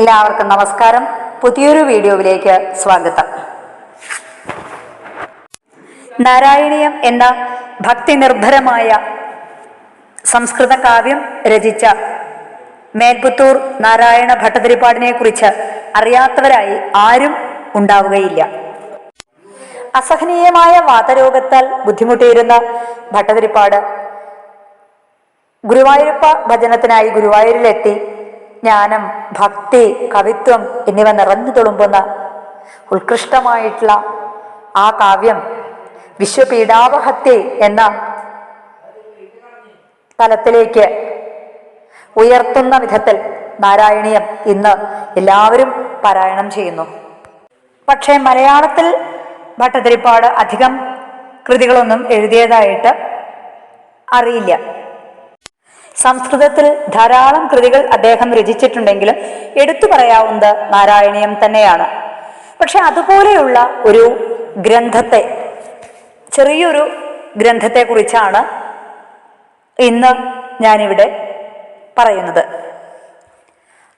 എല്ലാവർക്കും നമസ്കാരം. പുതിയൊരു വീഡിയോയിലേക്ക് സ്വാഗതം. നാരായണീയം എന്ന ഭക്തി നിർഭരമായ സംസ്കൃത കാവ്യം രചിച്ച മേൽപുത്തൂർ നാരായണ ഭട്ടതിരിപ്പാടിനെ കുറിച്ച് അറിയാത്തവരായി ആരും ഉണ്ടാവുകയില്ല. അസഹനീയമായ വാതരോഗത്താൽ ബുദ്ധിമുട്ടിയിരുന്ന ഭട്ടതിരിപ്പാട് ഗുരുവായൂരപ്പ ഭജനത്തിനായി ഗുരുവായൂരിലെത്തി. ജ്ഞാനം ഭക്തി കവിത്വം എന്നിവ നിറഞ്ഞു തുളുമ്പുന്ന ഉത്കൃഷ്ടമായിട്ടുള്ള ആ കാവ്യം വിശ്വപീഡാവഹത്യ എന്ന തലത്തിലേക്ക് ഉയർത്തുന്ന വിധത്തിൽ നാരായണീയം ഇന്ന് എല്ലാവരും പാരായണം ചെയ്യുന്നു. പക്ഷേ മലയാളത്തിൽ ഭട്ടതിരിപ്പാട് അധികം കൃതികളൊന്നും എഴുതിയതായിട്ട് അറിയില്ല. സംസ്കൃതത്തിൽ ധാരാളം കൃതികൾ അദ്ദേഹം രചിച്ചിട്ടുണ്ടെങ്കിലും എടുത്തു പറയാവുന്നത് നാരായണീയം തന്നെയാണ്. പക്ഷെ അതുപോലെയുള്ള ഒരു ഗ്രന്ഥത്തെ ചെറിയൊരു ഗ്രന്ഥത്തെക്കുറിച്ചാണ് ഇന്ന് ഞാനിവിടെ പറയുന്നത്.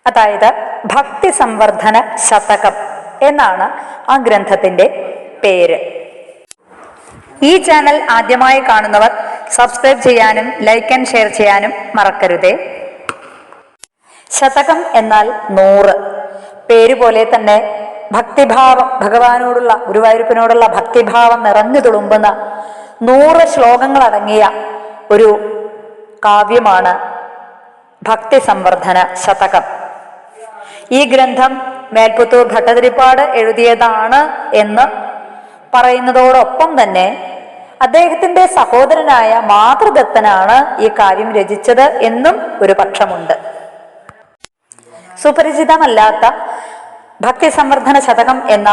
അതായത് ഭക്തി സംവർദ്ധന ശതകം എന്നാണ് ആ ഗ്രന്ഥത്തിന്റെ പേര്. ഈ ചാനൽ ആദ്യമായി കാണുന്നവർ സബ്സ്ക്രൈബ് ചെയ്യാനും ലൈക്ക് ആൻഡ് ഷെയർ ചെയ്യാനും മറക്കരുതേ. ശതകം എന്നാൽ നൂറ്. പേര് പോലെ തന്നെ ഭക്തിഭാവം ഭഗവാനോടുള്ള ഗുരുവായൂരപ്പനോടുള്ള ഭക്തിഭാവം നിറഞ്ഞു തുളുമ്പുന്ന നൂറ് ശ്ലോകങ്ങളടങ്ങിയ ഒരു കാവ്യമാണ് ഭക്തി സംവർദ്ധന ശതകം. ഈ ഗ്രന്ഥം മേൽപുത്തൂർ ഭട്ടതിരിപ്പാട് എഴുതിയതാണ് എന്ന് പറയുന്നതോടൊപ്പം തന്നെ അദ്ദേഹത്തിന്റെ സഹോദരനായ മാതൃദത്തനാണ് ഈ കാര്യം രചിച്ചത് എന്നും ഒരു പക്ഷമുണ്ട്. സുപരിചിതമല്ലാത്ത ഭക്തി സംവർദ്ധന ശതകം എന്ന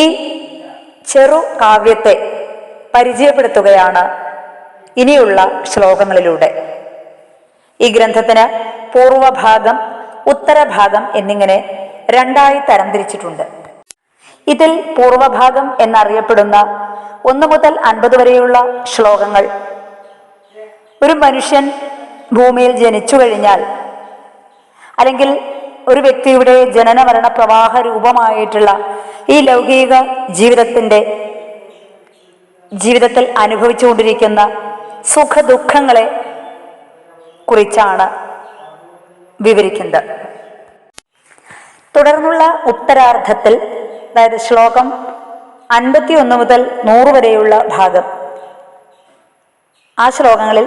ഈ ചെറു കാവ്യത്തെ പരിചയപ്പെടുത്തുകയാണ് ഇനിയുള്ള ശ്ലോകങ്ങളിലൂടെ. ഈ ഗ്രന്ഥത്തിന് പൂർവഭാഗം ഉത്തരഭാഗം എന്നിങ്ങനെ രണ്ടായി തരംതിരിച്ചിട്ടുണ്ട്. ഇതിൽ പൂർവഭാഗം എന്നറിയപ്പെടുന്ന ഒന്ന് മുതൽ അൻപത് വരെയുള്ള ശ്ലോകങ്ങൾ. ഒരു മനുഷ്യൻ ഭൂമിയിൽ ജനിച്ചു കഴിഞ്ഞാൽ അല്ലെങ്കിൽ ഒരു വ്യക്തിയുടെ ജനന മരണ പ്രവാഹ രൂപമായിട്ടുള്ള ഈ ലൗകിക ജീവിതത്തിന്റെ ജീവിതത്തിൽ അനുഭവിച്ചുകൊണ്ടിരിക്കുന്ന സുഖ ദുഃഖങ്ങളെ കുറിച്ചാണ് വിവരിക്കുന്നത്. തുടർന്നുള്ള ഉത്തരാർത്ഥത്തിൽ അതായത് ശ്ലോകം അൻപത്തി ഒന്ന് മുതൽ നൂറ് വരെയുള്ള ഭാഗം. ആ ശ്ലോകങ്ങളിൽ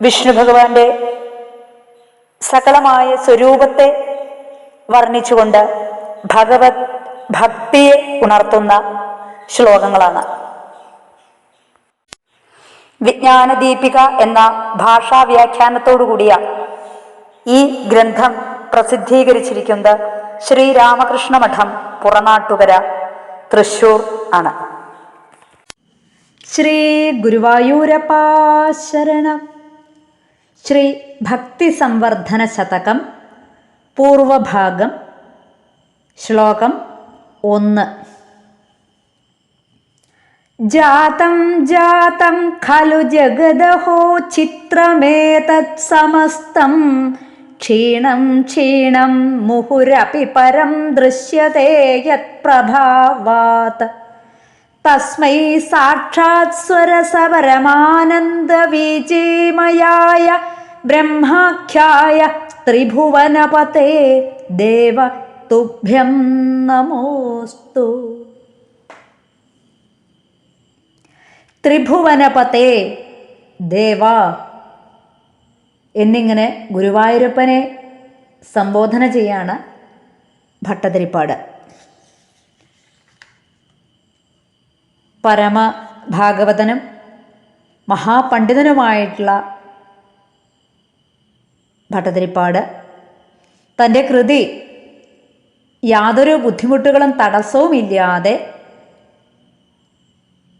വിഷ്ണു ഭഗവാന്റെ സകലമായ സ്വരൂപത്തെ വർണിച്ചുകൊണ്ട് ഭഗവത് ഭക്തിയെ ഉണർത്തുന്ന ശ്ലോകങ്ങളാണ്. വിജ്ഞാനദീപിക എന്ന ഭാഷാ വ്യാഖ്യാനത്തോടുകൂടിയ ഈ ഗ്രന്ഥം പ്രസിദ്ധീകരിച്ചിരിക്കുന്നത് ശ്രീരാമകൃഷ്ണ മഠം പുറനാട്ടുകര തൃശൂർ ആണ്. ശ്രീ ഗുരുവായൂരപ്പാശരണം ശ്രീ ഭക്തി സംവർദ്ധന ശതകം പൂർവഭാഗം ശ്ലോകം ഒന്ന്. ജാതം ജാതം ഖലു ജഗദഹോ ചിത്രമേതത് സമസ്തം क्षीणं क्षीणं मुहुरपि परं दृश्यते यत्प्रभावात् तस्मै साक्षात् स्वरसवरमानन्दविचिमयाय ब्रह्माख्याय त्रिभुवनपते देव तुभ्यं नमोऽस्तु त्रिभुवनपते देवा എന്നിങ്ങനെ ഗുരുവായൂരപ്പനെ സംബോധന ചെയ്യാണ് ഭട്ടതിരിപ്പാട്. പരമ ഭാഗവതനും മഹാപണ്ഡിതനുമായിട്ടുള്ള ഭട്ടതിരിപ്പാട്. തന്റെ കൃതി യാതൊരു ബുദ്ധിമുട്ടുകളും തടസ്സവും ഇല്ലാതെ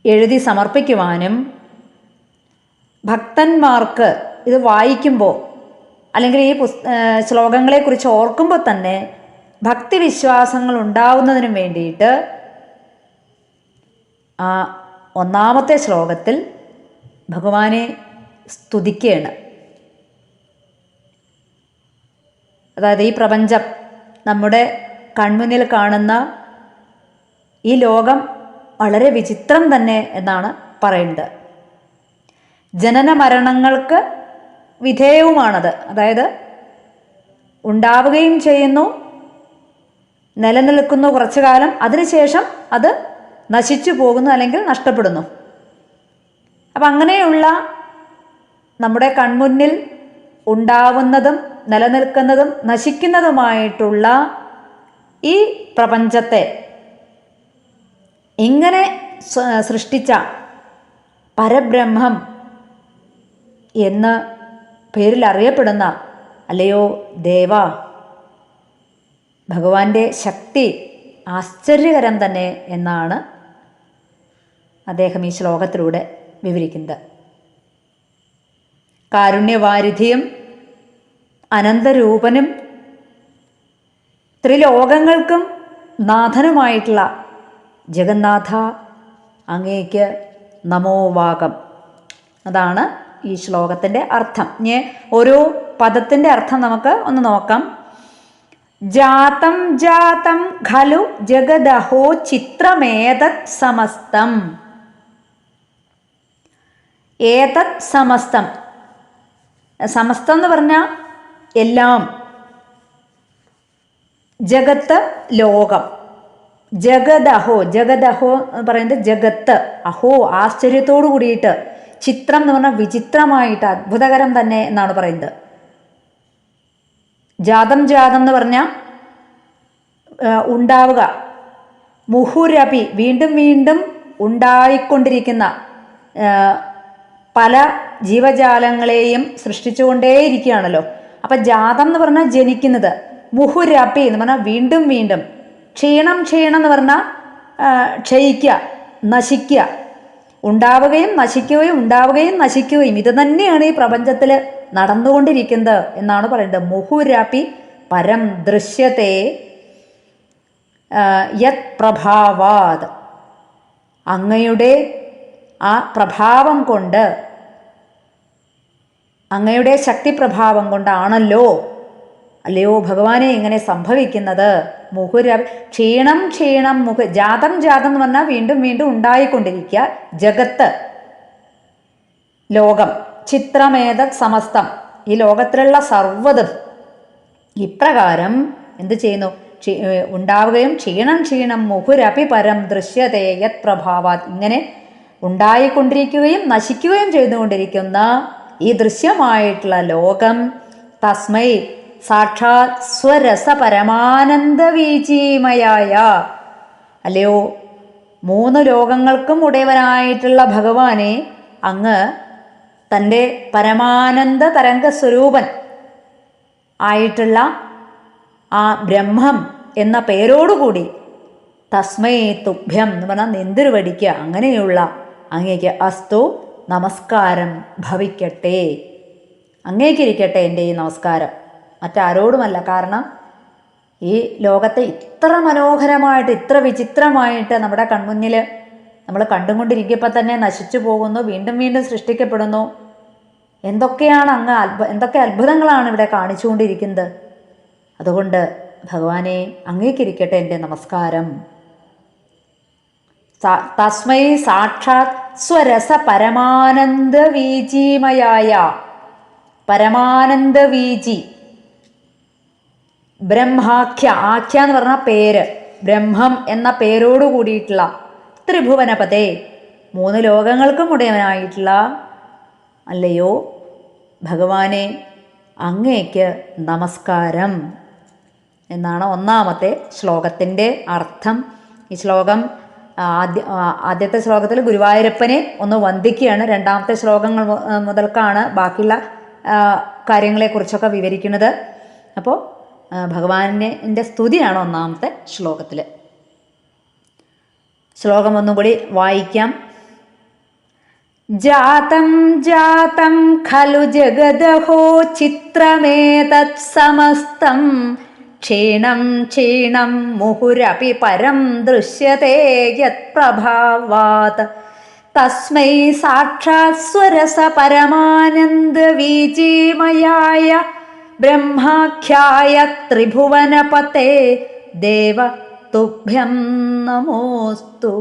എഴുതി സമർപ്പിക്കുവാനും ഭക്തന്മാർക്ക് ഇത് വായിക്കുമ്പോൾ അല്ലെങ്കിൽ ഈ പുസ് ശ്ലോകങ്ങളെക്കുറിച്ച് ഓർക്കുമ്പോൾ തന്നെ ഭക്തി വിശ്വാസങ്ങൾ ഉണ്ടാവുന്നതിനും വേണ്ടിയിട്ട് ആ ഒന്നാമത്തെ ശ്ലോകത്തിൽ ഭഗവാനെ സ്തുതിക്കുകയാണ് അതായത് ഈ പ്രപഞ്ചം നമ്മുടെ കൺമുന്നിൽ കാണുന്ന ഈ ലോകം വളരെ വിചിത്രം തന്നെ എന്നാണ് പറയുന്നത് ജനന മരണങ്ങൾക്ക് വിധേയവുമാണത്. അതായത് ഉണ്ടാവുകയും ചെയ്യുന്നു നിലനിൽക്കുന്നു കുറച്ചു കാലം അതിനുശേഷം അത് നശിച്ചു പോകുന്നു അല്ലെങ്കിൽ നഷ്ടപ്പെടുന്നു. അപ്പം അങ്ങനെയുള്ള നമ്മുടെ കൺമുന്നിൽ ഉണ്ടാവുന്നതും നിലനിൽക്കുന്നതും നശിക്കുന്നതുമായിട്ടുള്ള ഈ പ്രപഞ്ചത്തെ ഇങ്ങനെ സൃഷ്ടിച്ച പരബ്രഹ്മം എന്ന് പേരിൽ അറിയപ്പെടുന്ന അല്ലയോ ദേവ ഭഗവാന്റെ ശക്തി ആശ്ചര്യകരം തന്നെ എന്നാണ് അദ്ദേഹം ഈ ശ്ലോകത്തിലൂടെ വിവരിക്കുന്നത്. കാരുണ്യവാരിധിയും അനന്തരൂപനും ത്രിലോകങ്ങൾക്കും നാഥനുമായിട്ടുള്ള ജഗന്നാഥ അങ്ങേക്ക് നമോവാകം അതാണ് ഈ ശ്ലോകത്തിന്റെ അർത്ഥം. ഇനി ഓരോ പദത്തിന്റെ അർത്ഥം നമുക്ക് ഒന്ന് നോക്കാം. ജാതം ജാതം ഖലു ജഗദഹോ ചിത്രമേതത് സമസ്തം. ഏതത് സമസ്തം? സമസ്തം എന്ന് പറഞ്ഞാൽ എല്ലാം. ജഗത്ത് ലോകം. ജഗദഹോ ജഗദഹോ എന്ന് പറയുന്നത് ജഗത്ത്. അഹോ ആശ്ചര്യത്തോടു കൂടിയിട്ട്. ചിത്രം എന്ന് പറഞ്ഞാൽ വിചിത്രമായിട്ട് അത്ഭുതകരം തന്നെ എന്നാണ് പറയുന്നത്. ജാതം ജാതം എന്ന് പറഞ്ഞാൽ ഉണ്ടാവുക. മുഹുരപി വീണ്ടും വീണ്ടും ഉണ്ടായിക്കൊണ്ടിരിക്കുന്ന പല ജീവജാലങ്ങളെയും സൃഷ്ടിച്ചുകൊണ്ടേയിരിക്കുകയാണല്ലോ. അപ്പം ജാതം എന്ന് പറഞ്ഞാൽ ജനിക്കുന്നത് മുഹുരപി എന്ന് പറഞ്ഞാൽ വീണ്ടും വീണ്ടും ക്ഷീണം ക്ഷീണം എന്ന് പറഞ്ഞാൽ ക്ഷയിക്കുക നശിക്കുക. ഉണ്ടാവുകയും നശിക്കുകയും ഉണ്ടാവുകയും നശിക്കുകയും ഇത് തന്നെയാണ് ഈ പ്രപഞ്ചത്തിൽ നടന്നുകൊണ്ടിരിക്കുന്നത് എന്നാണ് പറയുന്നത്. മുഹുരാപ്പി പരം ദൃശ്യത്തെ യത് പ്രഭാവാത്. അങ്ങയുടെ ആ പ്രഭാവം കൊണ്ട് അങ്ങയുടെ ശക്തിപ്രഭാവം കൊണ്ടാണല്ലോ അല്ലയോ ഭഗവാനെ ഇങ്ങനെ സംഭവിക്കുന്നത്? മുഹുര ക്ഷീണം ക്ഷീണം മുഹ ജാതം ജാതം എന്ന് പറഞ്ഞാൽ വീണ്ടും വീണ്ടും ഉണ്ടായിക്കൊണ്ടിരിക്കുക. ജഗത്ത് ലോകം ചിത്രമേത സമസ്തം. ഈ ലോകത്തിലുള്ള സർവതും ഇപ്രകാരം എന്ത് ചെയ്യുന്നു? ഉണ്ടാവുകയും ക്ഷീണം ക്ഷീണം മുഹുരപി പരം ദൃശ്യതേയത് പ്രഭാവാത്. ഇങ്ങനെ ഉണ്ടായിക്കൊണ്ടിരിക്കുകയും നശിക്കുകയും ചെയ്തുകൊണ്ടിരിക്കുന്ന ഈ ദൃശ്യമായിട്ടുള്ള ലോകം തസ്മൈ സാക്ഷാത് സ്വരസ പരമാനന്ദ വീചീമയായ അല്ലയോ മൂന്ന് ലോകങ്ങൾക്കും ഉടയവനായിട്ടുള്ള ഭഗവാനെ അങ്ങ് തന്റെ പരമാനന്ദ തരംഗ സ്വരൂപൻ ആയിട്ടുള്ള ആ ബ്രഹ്മം എന്ന പേരോടുകൂടി തസ്മൈ തുഭ്യം എന്ന് പറഞ്ഞാൽ നെന്തിരു വടിക്കുക അങ്ങനെയുള്ള അങ്ങേക്ക് അസ്തു നമസ്കാരം ഭവിക്കട്ടെ അങ്ങേക്കിരിക്കട്ടെ എന്റെ ഈ നമസ്കാരം. മറ്റാരോടുമല്ല. കാരണം ഈ ലോകത്തെ ഇത്ര മനോഹരമായിട്ട് ഇത്ര വിചിത്രമായിട്ട് നമ്മുടെ കൺമുന്നിൽ നമ്മൾ കണ്ടുകൊണ്ടിരിക്കുമ്പോൾ തന്നെ നശിച്ചു പോകുന്നു വീണ്ടും വീണ്ടും സൃഷ്ടിക്കപ്പെടുന്നു. എന്തൊക്കെയാണ് അങ്ങ് അത്ഭു എന്തൊക്കെ അത്ഭുതങ്ങളാണ് ഇവിടെ കാണിച്ചുകൊണ്ടിരിക്കുന്നത്? അതുകൊണ്ട് ഭഗവാനെ അങ്ങേക്കിരിക്കട്ടെ എന്റെ നമസ്കാരം. തസ്മൈ സാക്ഷാത് സ്വരസ പരമാനന്ദ വീജിമയായ പരമാനന്ദ വീജി ബ്രഹ്മാഖ്യ. ആഖ്യ എന്ന് പറഞ്ഞ പേര്. ബ്രഹ്മം എന്ന പേരോട് കൂടിയിട്ടുള്ള ത്രിഭുവനപതേ മൂന്ന് ലോകങ്ങൾക്കും ഉടയവനായിട്ടുള്ള അല്ലയോ ഭഗവാനെ അങ്ങേക്ക് നമസ്കാരം എന്നാണ് ഒന്നാമത്തെ ശ്ലോകത്തിന്റെ അർത്ഥം. ഈ ശ്ലോകം ആദ്യ ആദ്യത്തെ ശ്ലോകത്തിൽ ഗുരുവായൂരപ്പനെ ഒന്ന് വന്ദിക്കുകയാണ്. രണ്ടാമത്തെ ശ്ലോകങ്ങൾ മുതൽക്കാണ് ബാക്കിയുള്ള കാര്യങ്ങളെക്കുറിച്ചൊക്കെ വിവരിക്കുന്നത്. അപ്പോൾ ഭഗവാനെ സ്തുതിയാണ് ഒന്നാമത്തെ ശ്ലോകത്തിൽ ശ്ലോകം ഒന്നുകൂടി വായിക്കാം. ജാതം ജാതം ഖലു ജഗദഹോ ചിത്രമേതത് സമസ്തം. ക്ഷീണം ക്ഷീണം മുഹുരപി പരം ദൃശ്യത്തെ യത്പ്രഭാവാത് തസ്മൈ സാക്ഷാത് സ്വരസ പരമാനന്ദ വീജീമയായ ब्रह्माख्याय त्रिभुवनपते देव तुभ्यं नमोऽस्तु।